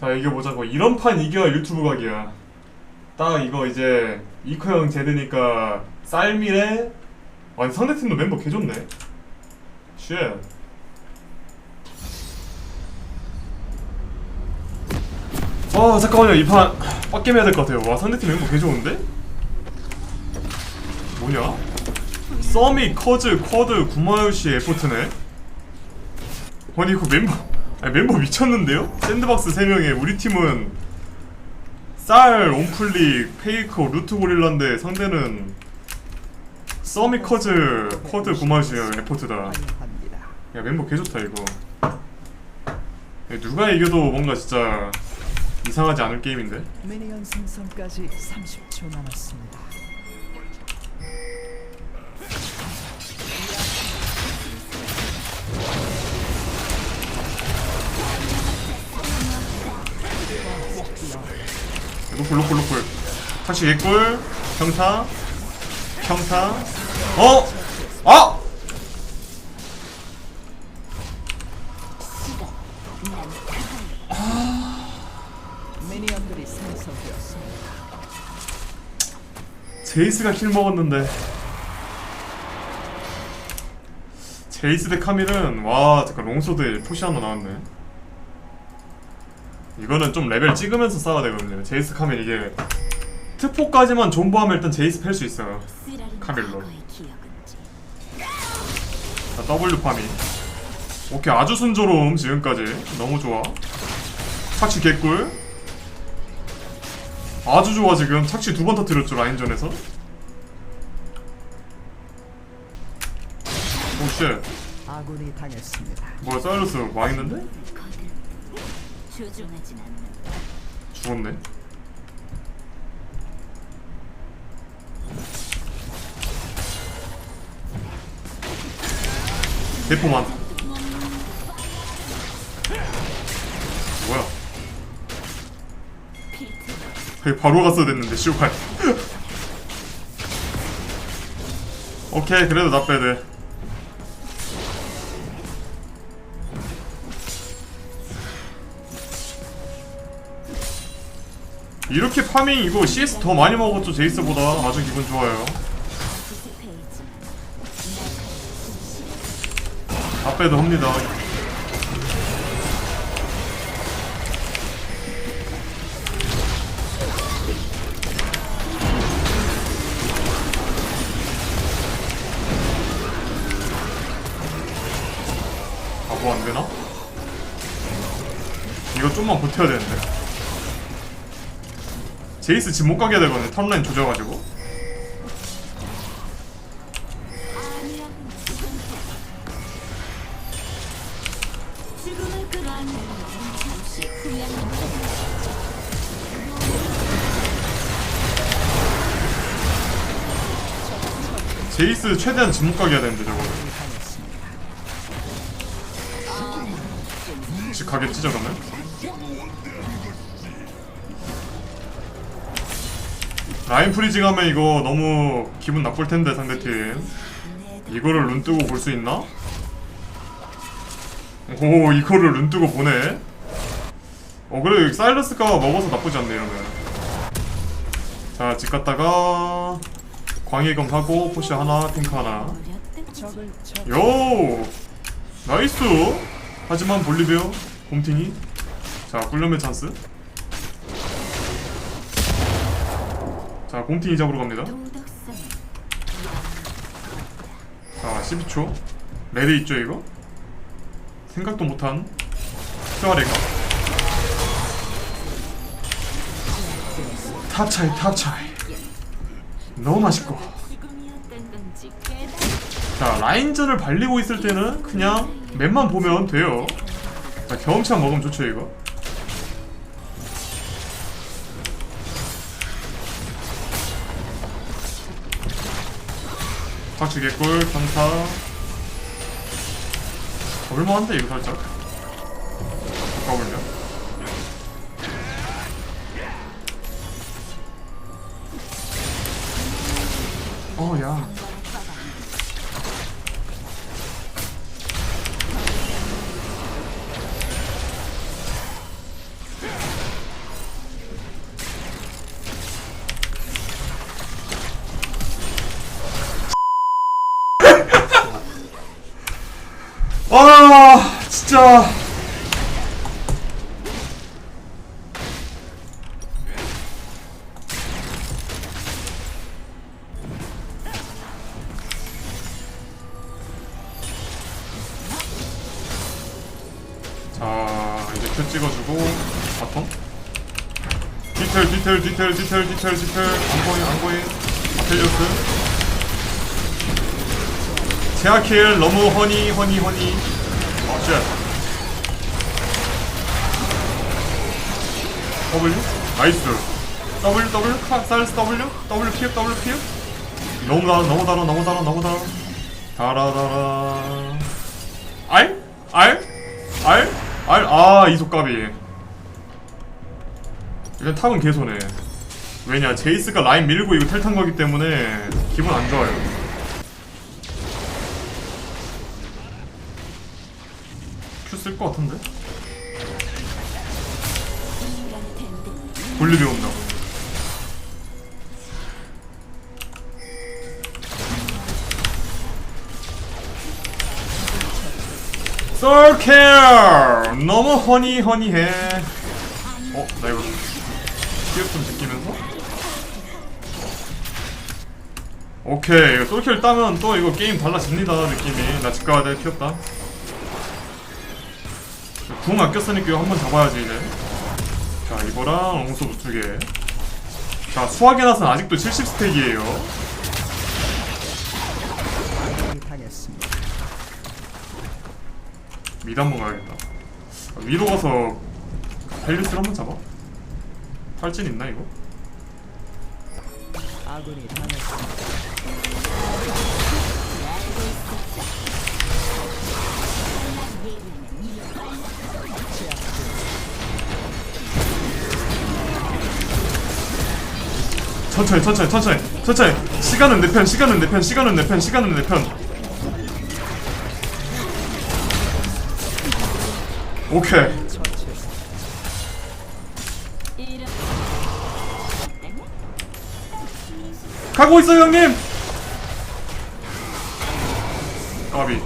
자 이겨보자고. 이런 판 이겨야 유튜브 각이야. 딱 이거 이제 이커 형 제드니까 쌀미래? 아니 상대팀도 멤버 개좋네. 쉣. 와 잠깐만요. 이 판 빡겜 해야 될 것 같아요. 와 상대팀 멤버 개좋은데? 뭐냐? 서미, 커즈, 쿼드, 구마요시, 에포트네? 아니 이거 멤버 아니 멤버 미쳤는데요? 샌드박스 3명에 우리 팀은 쌀, 온플릭, 페이커, 루트 고릴라인데 상대는 서미, 커즈, 쿼드, 구마요시, 에포트다. 야 멤버 개좋다 이거 야, 누가 이겨도 뭔가 진짜 이상하지 않을 게임인데 미니언 생성까지 30초 남았습니다. 로플 로플 로플 다시 개꿀 평타 평타 어? 아! 생성되었습니다. 제이스가 킬 먹었는데 제이스 대 카밀은 와 잠깐 롱소드에 푸시 하나 나왔네 이거는 좀 레벨 찍으면서 싸워야 되거든요. 제이스 카밀 이게 특포까지만 존버하면 일단 제이스 팰 수 있어요. 카밀로. 자 W 파밍. 오케이 아주 순조로움 지금까지. 너무 좋아. 착취 개꿀. 아주 좋아 지금. 착취 두 번 터뜨렸죠 라인전에서. 오쉣. 뭐야 사이러스 망했는데? 조종하진 않는 죽었네. 대포만. 뭐야? 거기 바로 갔어야 됐는데 쇼발. 오케이 그래도 나빼드 이렇게 파밍 이거 CS 더 많이 먹었죠 제이스보다. 아주 기분 좋아요. 나빼드 합니다. 아 뭐 안되나? 이거 좀만 버텨야 되는데 제이스 집 못 가게 되거든 탑라인 조져가지고 제이스 최대한 집 못 가게 해야 되는데 저거 집 가겠지 저러면? 라인 프리징 하면 이거 너무 기분 나쁠 텐데 상대팀. 이거를 눈 뜨고 볼 수 있나? 오 이거를 눈 뜨고 보네. 어 그래 사일러스가 먹어서 나쁘지 않네 이러면. 자집 갔다가 광해검 하고 포시 하나 탱크 하나. 요! 나이스! 하지만 볼리베어 곰팅이. 자 꿀려면 찬스 자 곰팅이 잡으러 갑니다. 자 12초. 레드 있죠 이거? 생각도 못한 큐아레가. 탑 차이 탑 차이. 너무 맛있고. 자 라인전을 발리고 있을 때는 그냥 맵만 보면 돼요. 자 경험치만 먹으면 좋죠 이거 확실개꿀 강타 얼마한데 이거 살짝? 가볼려 어야 디테일 디테일 디테일 디테일 디테일. 안보인 안보인. 아펠리오스 제아킬 너무 허니 허니 허니. 어쉣. W? 나이스. W W? 카 사이러스 W? W 피읍 W 피읍 너무 달아 너무 달아 너무 달아 너무 달아. 달아 달아 알? 알? 알? 알? 아 이속값이 일단 탑은 개손해 왜냐 제이스가 라인 밀고 이거 텔탄 거기 때문에 기분 안 좋아요 큐 쓸 것 같은데? 볼리비 온다 솔케어 너무 허니 허니해 어? 나 이거 기억 좀 지키면서? 오케이 솔킬 따면 또 이거 게임 달라집니다 느낌이. 나 집 가야 돼 튀었다. 궁 아꼈으니까 이거 한 번 잡아야지 이제. 자 이거랑 옹소부 두개자 수학의 낫은 아직도 70스택이에요. 아군이 당했습니다. 미드 한번 가야겠다. 아, 위로 가서 벨리스를 한번 잡아 탈진 있나 이거? 아군이 당했습니다. 천천히 천천히 천천히 천천히 시간은 내 편 시간은 내 편 시간은 내 편 시간은 내편 오케이 가고 있어요 형님! 까비.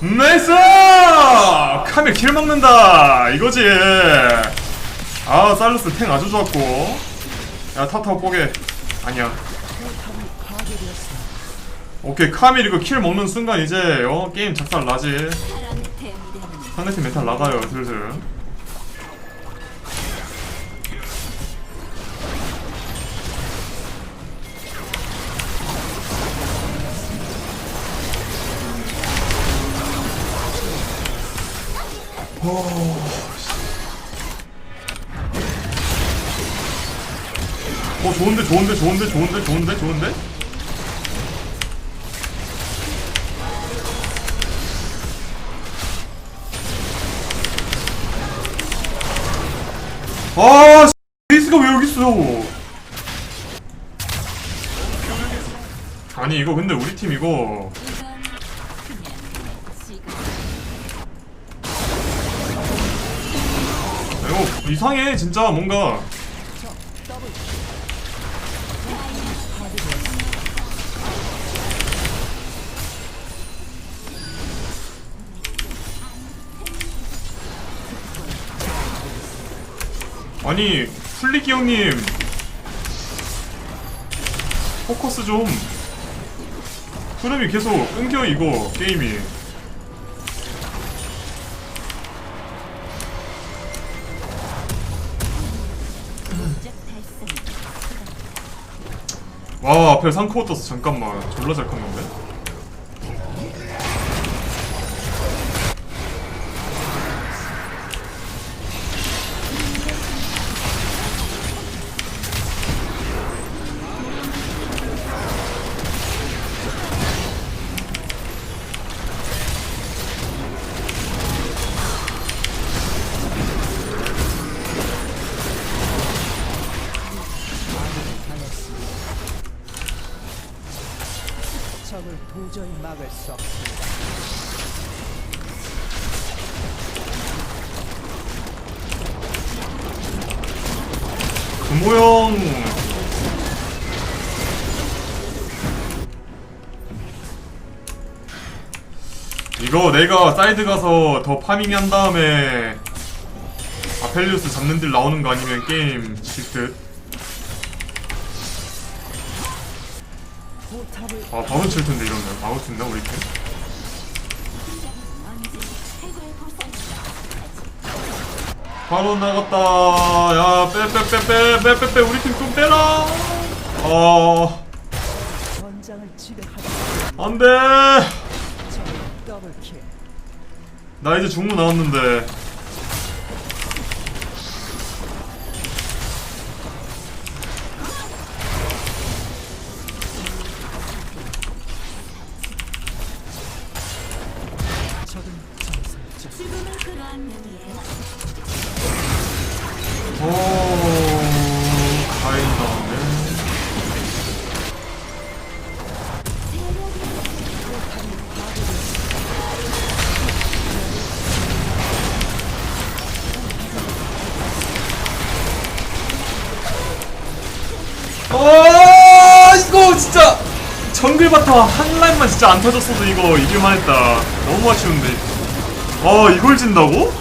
나이스! 카밀 킬 먹는다! 이거지! 아 살루스 탱 아주 좋았고. 야 타타오 뽀개 아니야. 오케이 카밀 이거 킬 먹는 순간 이제 어 게임 작살 나지. 상대팀 멘탈 나가요 슬슬. 어 좋은데 좋은데 좋은데 좋은데 좋은데 좋은데? 아, 리스가 왜 여기 있어? 아니 이거 근데 우리 팀 이거. 이거 이상해 진짜 뭔가 아니 플리기 형님. 포커스 좀. 프렘이 계속 끊겨 이거 게임이. 와 앞에 상코어 떴어 잠깐만. 졸라 잘 컸는데 금호형 이거 내가 사이드 가서 더 파밍 한 다음에 아펠리우스 잡는 딜 나오는 거 아니면 게임 질듯? 아 바로 칠 텐데 이러면. 바로 친다 우리 팀 바로 나갔다. 야 빼 빼 빼 빼 빼 빼 빼 우리 팀 좀 빼라. 어. 안돼. 적을 더블킬. 나 이제 중무 나왔는데 정글바타 한 라인만 진짜 안 터졌어도 이거 이길만 했다 너무 아쉬운데 아 이걸 진다고?